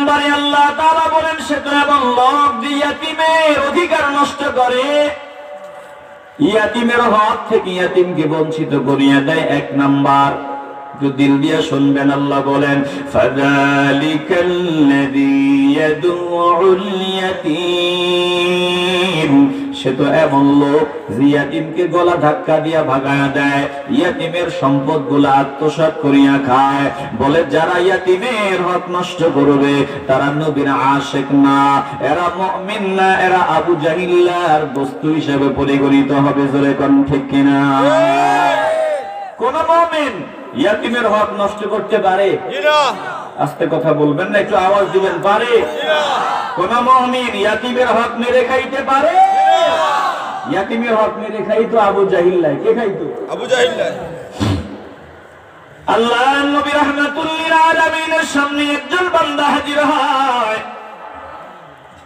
নম্বরে আল্লাহ তারা বলেন, সে এবং লোক যে ইয়াতিমের অধিকার নষ্ট করে, ইয়াতিমের হক থেকে ইয়াতিমকে বঞ্চিত করিয়া দেয়। এক নাম্বার দিল দিয়ে শুনবেন আল্লাহ বলেন, ফাযালিকাল্লাযী ইয়াদউল সে তো এমন লোক যে ইয়াতিমকে গলা ধাক্কা দিয়া ভাগায়া দেয়। ইয়াতিমের সম্পদগুলা আত্মসাৎ করিয়া খায়। বলে যারা ইয়াতিমের হক নষ্ট করবে তারা নবীর আশেক না। এরা মুমিন না এরা আবু জাহিল্লার বস্তু হিসেবে পরিগণিত হবে জোরে কোন ঠিক কিনা? কোন মুমিন ইয়াতিমের হক নষ্ট করতে পারে? আস্তে কথা বলবেন না একটু আওয়াজ দিবেন পারে? কোন মুমিন ইয়াতিমের হক মেরে খাইতে পারে? ইয়াতিমের হক মেরে খাইতো আবু জাহিল্লাহ কে খাইতো? আবু জাহিল আল্লাহ নবী রহমাতুল্লিল আলামিনের সামনে একজন বান্দা হাজির হয়।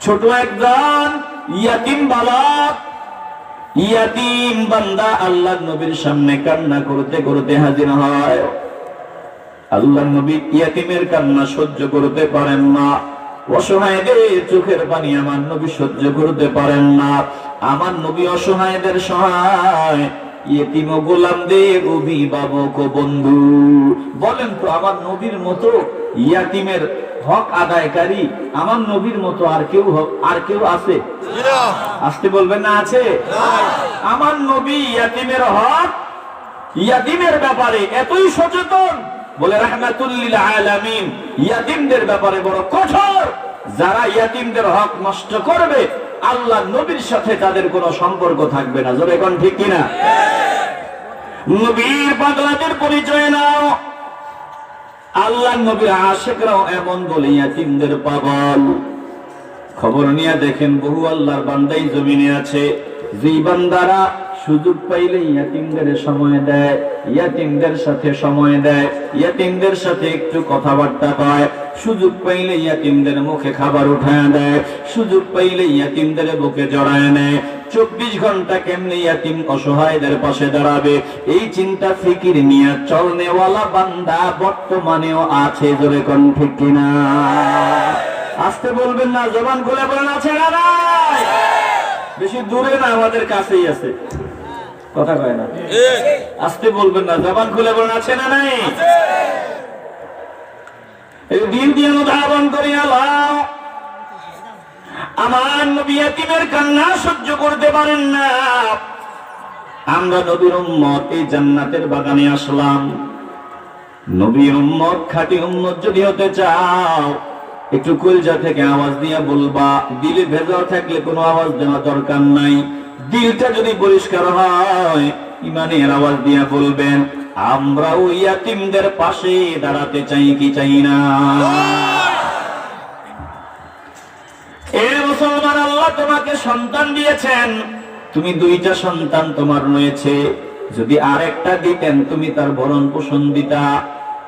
ছোট একজন ইয়াতিম বালক ইয়াতিম বান্দা আল্লাহ নবীর সামনে কান্না করতে করতে হাজির হয়। আল্লাহ নবী ইয়াতিমের কান্না সহ্য করতে পারেন না। অসহায়দের চোখের পানি আমার নবী সহ্য করতে পারেন না। আমার নবী অসহায়দের সহায়, ইয়েতিম গোলামদের অভিভাবক বন্ধু। বলেন তো, আমার নবীর মতো ইয়াতিমের হক আদায়কারী, আমার নবীর মতো আর কেউ আর কেউ আছে? আসতে বলবেন না আছে? আমার নবী ইয়াতিমের হক ইয়াতিমের ব্যাপারে এতই সচেতন। বলে রাহমাতুল্লিল আলামিন, ইয়াতিমদের ব্যাপারে বড় কঠোর। যারা ইয়াতিমদের হক নষ্ট করবে আল্লাহ নবীর সাথে তাদের কোনো সম্পর্ক থাকবে না। জোরে এখন ঠিক কিনা? নবীর পাগলাদের পরিচয় নাও। আল্লাহ নবীর আশেকরাও এমন বলে, ইয়াতিমদের পাগল। খবর নিয়ে দেখেন বহু আল্লাহর বান্দাই জমিনে আছে। যেই বান্দারা সুযোগ পাইলে ইয়াতিমদের সময় দেয়, ইয়াতিমদের সাথে সময় দেয়, ইয়াতিমদের সাথে একটু কথাবার্তা কয়। সুযোগ পাইলে ইয়াতিমদের মুখে খাবার উঠায় দেয়, সুযোগ পাইলে ইয়াতিমদের বুকে জড়ায় নেয়। চব্বিশ ঘণ্টা কেমনে ইয়াতিম অসহায়দের পাশে দাঁড়াবে? এই চিন্তা ফিকির নিয়ে চলনেওয়ালা বান্দা বর্তমানেও আছে জোরে কোন ঠিক কিনা? আসতে বলবেন না, জবান খুলে বলেন, আছে না বেশি দূরে না, আমাদের কাছেই আছে। কথা কয় না। আসতে বলবেন না, জবান খুলে বলেন, আছে না নাই? দিন দিয়ে অনুধাবন করিয়া লাও আমার নবী এতিমের কান্না সহ্য করতে পারেন না। আমরা নবীর উম্মত, এই জান্নাতের বাগানে আসলাম। নবীর উম্মত, খাঁটি উম্মত যদি হতে চাও একটু কলজা থেকে আওয়াজ দিয়া বলবা, দিলে ভেজা থাকলে কোনো আওয়াজ দেওয়া দরকার নাই। দিলটা যদি পরিষ্কার হয়, ইমানের আওয়াজ দিয়া বলবেন, আমরা ওই ইয়াতিমদের পাশে দাঁড়াতে চাই কি চাই না? এ মুসলমান, আল্লাহ তোমাকে সন্তান দিয়েছেন। তুমি দুইটা সন্তান তোমার রয়েছে। যদি আরেকটা দিতেন, তুমি তার ভরণ পোষণ দিতা।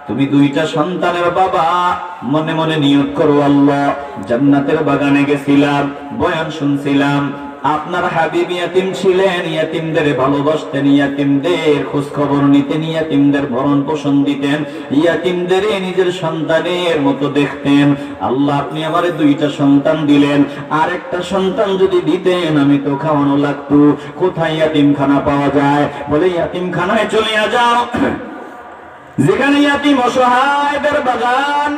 তুমি দুইটা সন্তানের বাবা। মনে মনে নিয়োগ করো আল্লাহ। জান্নাতের বাগানে গেছিলাম, বয়ান শুনছিলাম। আপনার হাবিব ইয়াতিম ছিলেন, ইয়াতিমদের ভালোবাসতেন, ইয়াতিমদের খোঁজ খবর নিতেন, ইয়াতিমদের ভরণ পোষণ দিতেন ইয়াতিমদের নিজের সন্তানের মতো দেখতেন। আল্লাহ, আপনি আমারে দুইটা সন্তান দিলেন। আর একটা সন্তান যদি দিতেন, আমি তো খাওয়ানো লাগতো। কোথায় ইয়াতিমখানা পাওয়া যায়? বলে, ইয়াতিমখানায় চলিয়া যাও। যেখানে ইয়াতিম অসহায়দের বাগান,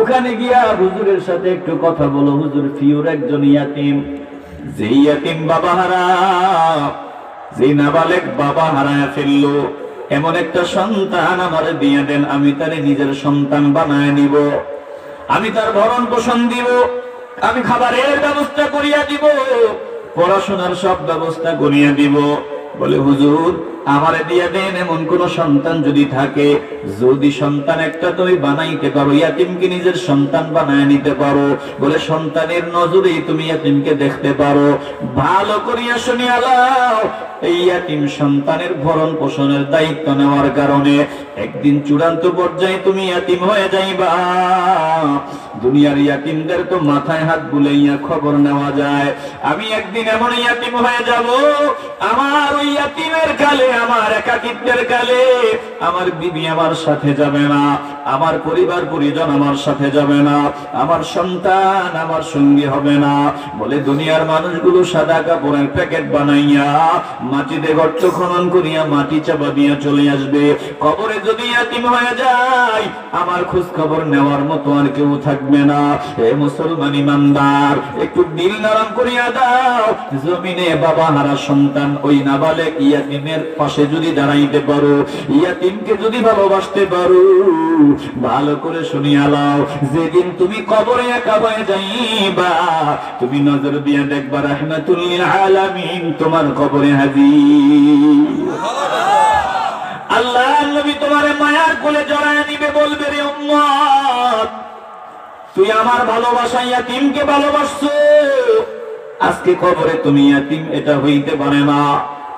ওখানে গিয়া হুজুরের সাথে একটু কথা বলো। হুজুর ফিউর একজন ইয়াতিম। যে ইয়াতিম বাবা হারা যে নাবালেক বাবা হারায় ফেলল, এমন একটা সন্তান আমার দিয়ে দেন, আমি তারে নিজের সন্তান বানায় নিব। আমি তার ভরণ পোষণ দিব, আমি খাবারের ব্যবস্থা করিয়া দিব, পড়াশোনার সব ব্যবস্থা করিয়া দিব। বলে, হুজুর, আমারে দিয়া দেন এমন কোন সন্তান যদি থাকে। যদি সন্তান একটা তুমি বানাইতে পারো, ইয়াতিমকে নিজের সন্তান বানায় নিতে পারো। বলে, সন্তানের নজরেই তুমি ইয়াতিমকে দেখতে পারো। ভালো করিয়া শুনিয়া লাও এই ইয়াতিম সন্তানের ভরণ পোষণের দায়িত্ব নেওয়ার কারণে একদিন চূড়ান্ত পর্যায়ে তুমি ইয়াতিম হয়ে যাইবা। দুনিয়ার ইয়াতিমদের তো মাথায় হাত বুলাইয়া খবর নেওয়া যায়। আমি একদিন এমন ইয়াতিম হয়ে যাব, আমার ওই ইয়াতিমের কালে আমার একাকিত্বের কালে আমার বিবি আমার সাথে যাবে না, আমার পরিবার পরিজন আমার সাথে যাবে না, আমার সন্তান আমার সঙ্গী হবে না। বলে দুনিয়ার মানুষগুলো সাদা কাপড়ের প্যাকেট বানাইয়া, মাটিতে গর্ত খনন করিয়া মাটি চাপা দিয়া চলে আসবে। কবরে যদি ইয়াতিম হয়ে যায়, আমার খোঁজ খবর নেওয়ার মতো আর কেউ থাকবে না। হে মুসলমান ইমানদার, একটু দিল নরম করিয়া দাও। জমিনে বাবা হারা সন্তান, ওই নাবালেক ইয়াতিমের পাশে যদি দাঁড়াইতে পারো, ইয়াতিমকে যদি ভালোবাসতে পারো, ভালো করে শুনিয়া লাও, যেদিন তুমি কবরে একা হয়ে যাইবা, তুমি নজর দিয়ে দেখবা, রাহমাতুল্লিল আলামিন, তোমার কবরে হাজির। আল্লাহ, নবী তোমার মায়ার কোলে জড়ায় নিবে বলবে রে উম্মত। তুই আমার ভালোবাসা ইয়াতিমকে ভালোবাসছো? আজকে খবরে তুমি ইয়াতিম, এটা হইতে পারে না।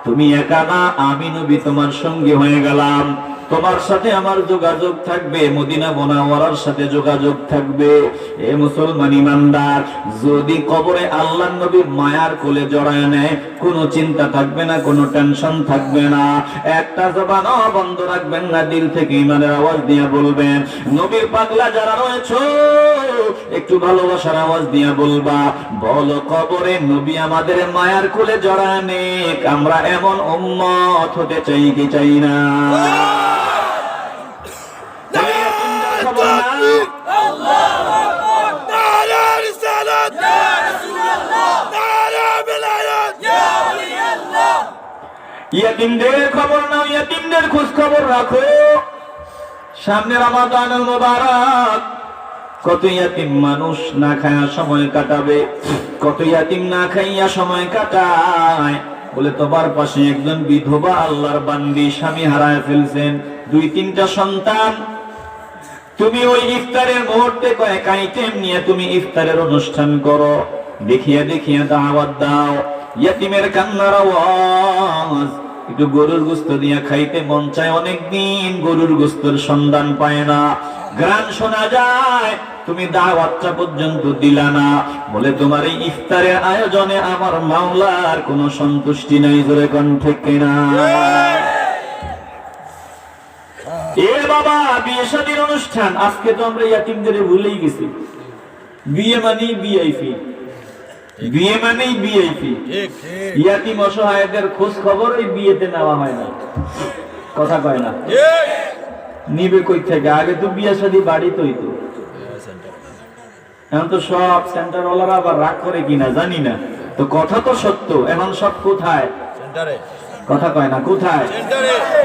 তুমি একা না, আমি নবী তোমার সঙ্গে হয়ে গেলাম। তোমার সাথে আমার যোগাযোগ থাকবে, মদিনা বোনাওয়ারার সাথে যোগাযোগ থাকবে। এ মুসলমান ইমানদার, যদি কবরে আল্লাহ নবী মায়ার কোলে জড়ায় নেয়, কোনো চিন্তা থাকবে না, কোনো টেনশন থাকবে না। একটা জবানও বন্ধ রাখবেন না, দিল থেকে ইমানের আওয়াজ দিয়ে বলবেন, নবীর পাগলা যারা রয়েছে, একটু ভালোবাসার আওয়াজ দিয়ে বলবা, বলো কবরে নবী আমাদের মায়ার কোলে জড়ায় নেক, আমরা এমন উম্মত হতে চাই কি চাই না। মানুষ না সময় কাটাবে, কত বলে তোমার পাশে একজন বিধবা আল্লাহর বান্দি স্বামী হারায় ফেলছেন। দুই তিনটা সন্তান তুমি ওই ইফতারের মুহূর্তে কয়েক আইটেম নিয়ে তুমি ইফতারের অনুষ্ঠান করো। দেখিয়া দেখিয়া দাওয়াত দাও। ইয়াতিমের কান্নার আওয়াজ। একটু গরুর গোস্ত দিয়া খাইতে মন চায় অনেকদিন, গরুর গোস্তর সন্ধান পায় না। গ্রান শোনা যায়, তুমি দাওয়াতটা পর্যন্ত দিলা না। বলে, তোমার এই ইফতারের আয়োজনে আমার মাওলার কোনো সন্তুষ্টি নাই, জোরে কণ্ঠে কিনা। এ বাবা বিয়ে শাদীর অনুষ্ঠান। আজকে তো আমরা ইয়াতিমদের ভুলেই গেছি। বিয়ে মানেই বিআইপি বিয়ে মানেই বিআইপি ইয়াতিম অসহায়দের খোঁজ খবর ওই বিয়েতে নেওয়া হয় না। কথা কয় না। নিবে কই থেকে? আগে তো বিয়ে শাদী বাড়িতেই তো এখন তো সব সেন্টার ওয়ালারা আবার রাগ করে কিনা জানি না। তো কথা তো সত্য। এখন সব কোথায়? কথা কয় না কোথায়?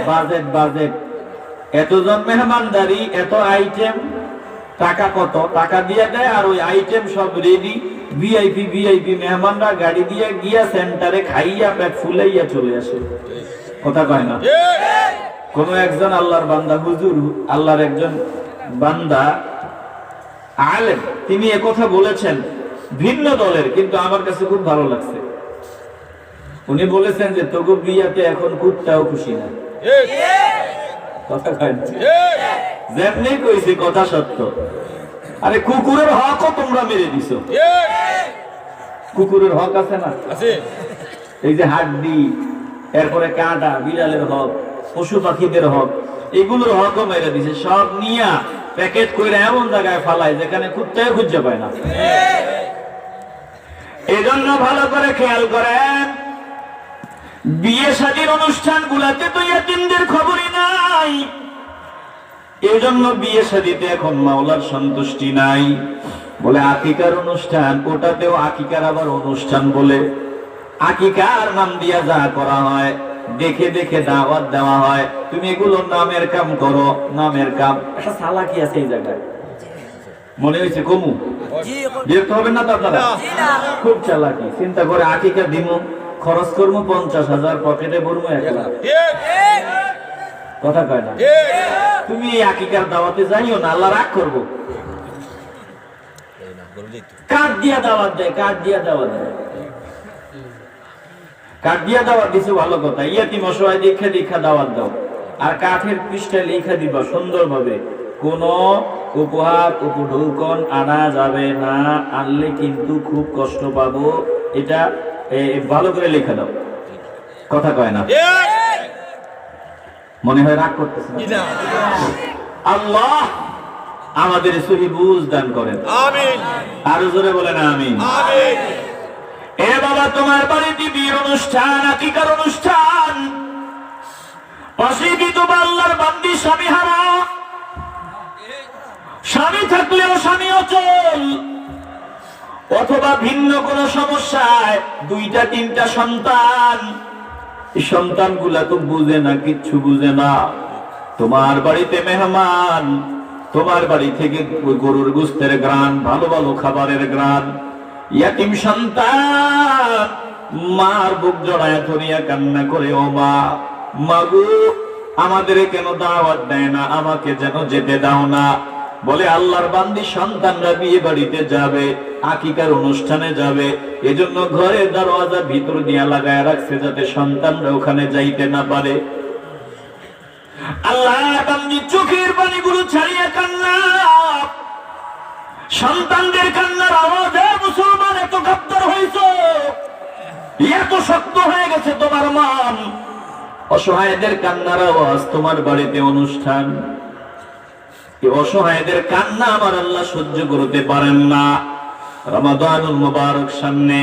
Budget budget. এতজন মেহমানদারি, এত আইটেম টাকা কত? টাকা দিয়ে দেয় আর ওই আইটেম সব রেডি ভিআইপি ভিআইপি মেহমানরা গাড়ি দিয়ে গিয়া সেন্টারে খাইয়া পেট ফুলাইয়া চলে আসে। কথা কয় না? কোন একজন আল্লাহর বান্দা, হুজুর, আল্লাহর একজন বান্দা, আলেম, তিনি কথা বলেছেন ভিন্ন দলের, কিন্তু আমার কাছে খুব ভালো লাগছে। উনি বলেছেন যে তবু বিয়াতে এখন কুত্তাও খুশি না। কথা যেমনি কইছি কথা সত্য। আরে কুকুরের হকও তোমরা মেরে দিছো। কুকুরের হক আছে না? এই যে হাড্ডি এরপরে কাঁটা বিড়ালের হক পশু পাখিদের হক এগুলোর হকও মেরে দিছে। সব নিয়া প্যাকেট করে এমন জায়গায় ফালায় যেখানে কুত্তায় খুঁজে পায় না। এজন্য ভালো করে খেয়াল করেন বিয়ে শাদীর অনুষ্ঠান গুলাতে তো ইয়াতিমদের খবরই নাই। এই জন্য বিয়ে শাদীতে এখন মাওলার সন্তুষ্টি নাই। বলে আকিকার অনুষ্ঠান ওটাতেও আকিকার আবার অনুষ্ঠান বলে। আকিকার নাম দিয়া যা করা হয় দেখে দেখে দাওয়াত দেওয়া হয়। তুমি এগুলো নামের কাম করো নামের কাম। একটা সালাকি আছে এই জায়গায়। মনে হয়েছে কমু? বিরক্ত হবেন না তো আপনারা? খুব চালাকি। চিন্তা করে আকিকা দিমু। খরচ করব পঞ্চাশ হাজার, পকেটে ভরবো এক লাখ। কথা কয় না? তুমি এই আকিকার দাওয়াতে যাইও না, আল্লাহ রাগ করব। দীক্ষা দাওয়াত দাও। আর কাঠের দিবা উপহার আনা যাবে না। আনলে কিন্তু খুব কষ্ট পাবো। এটা ভালো করে লিখে দাও। কথা কয় না। মনে হয় রাগ করতেছে আল্লাহ আমাদের সহি বুঝ দান করেন। আরও জোরে বলেন আমি এ বাবা তোমার বাড়িতে বিয়ের অনুষ্ঠান আকিকার অনুষ্ঠান? পাশে বিধবা আল্লাহর বান্দি স্বামী হারা। স্বামী থাকলেও স্বামী অচল অথবা ভিন্ন কোন সমস্যায় দুইটা, তিনটা সন্তান। সন্তানগুলা তো বুঝে না, কিচ্ছু বুঝে না। তোমার বাড়িতে মেহমান, তোমার বাড়ি থেকে গরুর গুস্তের গ্রান, ভালো ভালো খাবারের গ্রান। ইয়াতিম সন্তান, মার বুক জড়ায় ধরিয়া কান্না করে, ও মা মাগু আমাদের কেন দাওয়াত দেয় না? আমাকে যেন যেতে দাও না? বলে, আল্লাহর বান্দি সন্তানরা বিয়ে বাড়িতে যাবে, আকিকার অনুষ্ঠানে যাবে, এজন্য ঘরের দরওয়াজা ভিতর দিয়া লাগায় রাখছে যাতে সন্তানরা ওখানে যাইতে না পারে। আল্লাহ বান্দি চোখের ছাড়িয়ে কান্না। সন্তানদের কান্নার আওয়াজে মুসলমান, এত গাদ্দার হয়েছ এত শক্ত হয়ে গেছে তোমার মান? অসহায়দের কান্নার আওয়াজ, তোমার বাড়িতে অনুষ্ঠান। অসহায়দের কান্না আমার আল্লাহ সহ্য করতে পারেন না। রমাদানুল মুবারক সামনে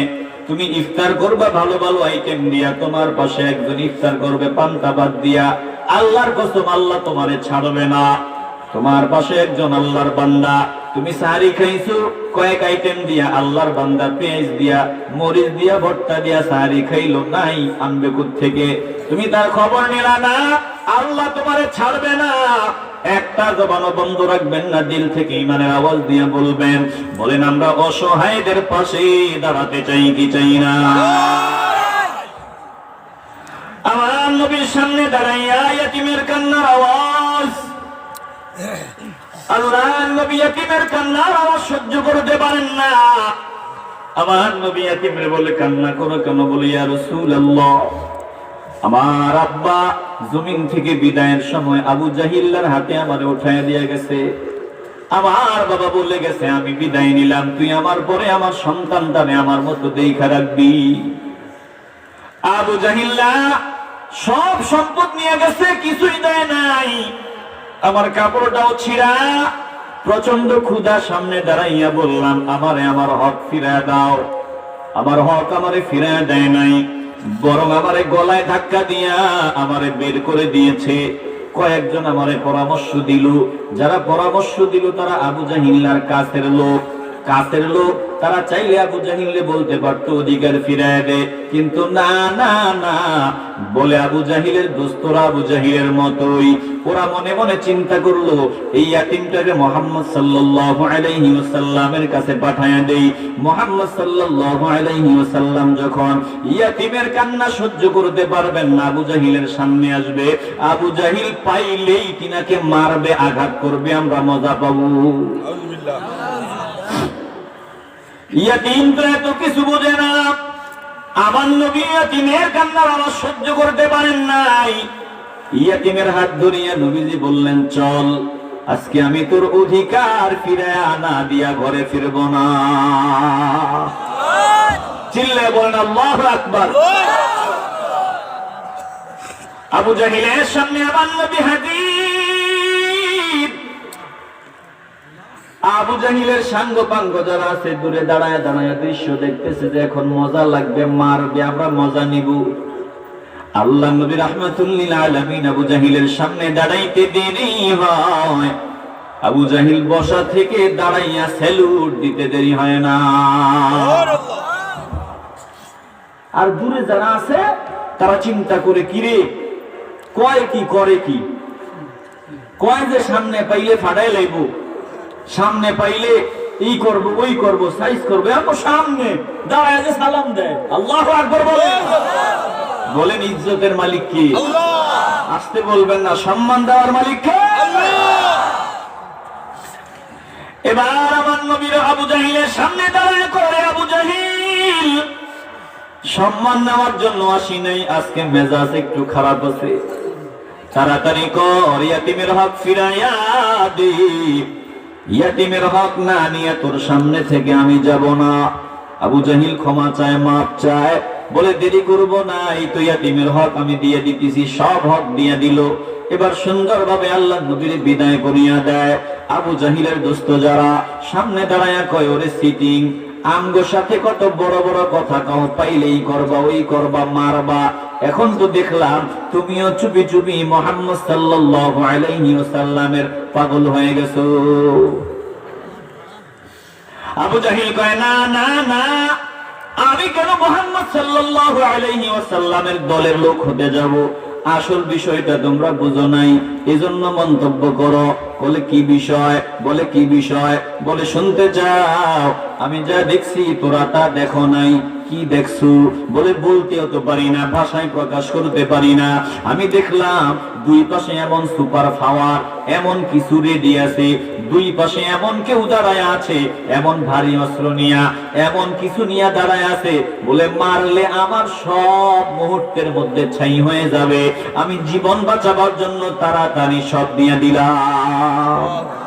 তুমি ইফতার ভালো ভালো আইটেম দিয়া, তোমার পাশে একজন ইফতার করবে দিয়া। আল্লাহর কসম, আল্লাহ তোমারে ছাড়বে না। তোমার পাশে একজন আল্লাহর বান্দা, তুমি খাইছো, কয়েক আইটেম দিয়া আল্লাহর বান্দা, পেঁয়াজ দিয়া, মরিচ দিয়া, ভর্তা দিয়া সাহারি খাইলো, নাই, আনবে থেকে তুমি তার খবর নিলা না, আল্লাহ তোমারে ছাড়বে না। একটা জবানও বন্ধ রাখবেন না, দিল থেকে ইমানের আওয়াজ দিয়ে বলবেন, বলেন আমরা অসহায়দের পাশে দাঁড়াতে চাই কি চাই না। আমার নবীর সামনে দাঁড়াইয়া কান্নার আওয়াজ। আল্লাহ নবী ইয়াতিমের কান্নার আওয়াজ সহ্য করতে পারেন না। আমার নবী ইয়াতিমের বলে, কান্না করো কেন? বলে, ইয়া রাসূলুল্লাহ। আমার আব্বা জমিন থেকে বিদায়ের সময় আবু জাহিল্লার হাতে আমার উঠায় দিয়ে গেছে। আমার বাবা বলে গেছে, আমি বিদায় নিলাম, তুই আমার পরে আমার সন্তানটানে আমার মতো দেখা রাখবি। আবু জাহিল্লা সব সম্পদ নিয়ে গেছে, কিছুই দেয় নাই। আমার কাপড়টাও ছিঁড়া প্রচণ্ড ক্ষুধা সামনে দাঁড়াইয়া বললাম, আমারে আমার হক ফিরা দাও। আমার হক আমারে ফিরা দেয় নাই। বরং আমারে গলায় ধাক্কা দিয়া আমারে বের করে দিয়েছে। কয়েকজন আমারে পরামর্শ দিল। যারা পরামর্শ দিল তারা আবু জাহিল্লার কাছের লোক। কাছের লোক, তারা চাইলে আবু জাহিল্লে বলতে পারতো, অধিকার ফিরায় দে। কিন্তু না না না, বলে আবু জাহিলের দোস্তরা আবু জাহিলের মতোই। ওরা মনে মনে চিন্তা করল, এই ইয়াতিমটাকে মোহাম্মদ সাল্লাল্লাহু আলাইহি ওয়াসাল্লামের কাছে দেই। মোহাম্মদ সাল্লাল্লাহু আলাইহি ওয়াসাল্লাম যখন ইয়াতিমের কান্না সহ্য করতে পারবেন না, আবু জাহিলের সামনে আসবে। আবু জাহিল পাইলেই তিনাকে মারবে, আঘাত করবে, আমরা মজা পাবো। আউযুবিল্লাহ ইয়াতিম তো এত কিছু বোঝে না। আমার নবী ইয়াতিমের কান্নার আওয়াজ সহ্য করতে পারেন নাই। ইয়াতিমের হাত ধরিয়া নবীজি বললেন, চল, আজকে আমি তোর অধিকার ফিরে আনা দিয়া ঘরে ফিরব না। চিল্লে বলেন, আল্লাহ আকবার। আবু জাহিলের সামনে আমার নবী হাজির। আবু জাহিলের সাঙ্গ পাঙ্গ যারা আছে, দূরে দাঁড়ায় দাঁড়ায় দৃশ্য দেখতেছে যে এখন মজা লাগবে, মারবে, আমরা মজা নিব। আল্লাহ নবী রহমাতুল্লিল আলামিন আবু জাহিলের সামনে দাঁড়াইতে দেরি হয়। আবু জাহিল বসা থেকে দাঁড়াইয়া স্যালুট দিতে দেরি হয় না। আর দূরে যারা আছে, তারা চিন্তা করে, কিরে, কয় কি, করে কি? কয় যে সামনে পাইলে ফাটাই লাইব। সামনে পাইলে এই করব ওই করব সাইজ করবে এত সামনে। দাঁড়ায় যে সালাম দেয়। আল্লাহ আকবর বলে বলেন ইজ্জতের মালিক কি? আসতে বলবেন না সম্মান দেওয়ার মালিক কে? এবার আমার নবীর আবু জাহিলের সামনে দাঁড়ায় করে আবু জাহিল। সম্মান নেওয়ার জন্য আসি নাই আজকে মেজাজ একটু খারাপ আছে। তাড়াতাড়ি কর ইয়াতিমের হক ফিরাইয়া দি। ইয়াতিমের হক না নিয়ে তোর সামনে থেকে আমি যাব না। আবু জাহিল ক্ষমা চায় মাপ চায়, বলে, দেরি করব না, এই তো ইয়াতিমের হক আমি দিয়ে দিতেছি, সব হক দিয়ে দিল। এবার সুন্দরভাবে আল্লাহ নবীর বিদায় করিয়া দেয়। আবু জাহিলের দোস্ত যারা সামনে দাঁড়ায়া কয়, ওরে সিটিং আমগো সাথে কত বড় বড় কথা কাও, পাইলেই করবা, ওই করবা, মারবা। এখন তো দেখলাম তুমিও চুপি চুপি মোহাম্মদ সাল্লাল্লাহু আলাইহি ওয়াসাল্লামের পাগল হয়ে গেছো। আবু জাহিল কয়, না না না, আমি কেন মোহাম্মদ সাল্লাল্লাহু আলাইহি ওয়াসাল্লামের দলের লোক হতে যাব? আসল বিষয়টা তোমরা বুঝো নাই। এজন্য মন্তব্য করো, বলে কি বিষয়, বলে কি বিষয়, বলে শুনতে চাও, আমি যা দেখছি তোরা তা দেখো নাই। কি দেখছ? বলে বলতেও তো পারি না, ভাষায় প্রকাশ করতে পারি না। আমি দেখলাম দুই পাশে এমন সুপার পাওয়ার, এমন কিছু রেডি আছে। দুই পাশে এমন কেউ দাঁড়ায় আছে, এমন ভারী অস্ত্র নিয়া, এমন কিছু নিয়ে দাঁড়ায় আছে। বলে মারলে আমার সব মুহূর্তের মধ্যে ছাই হয়ে যাবে। আমি জীবন বাঁচাবার জন্য তাড়াতাড়ি সব দিয়ে দিলাম।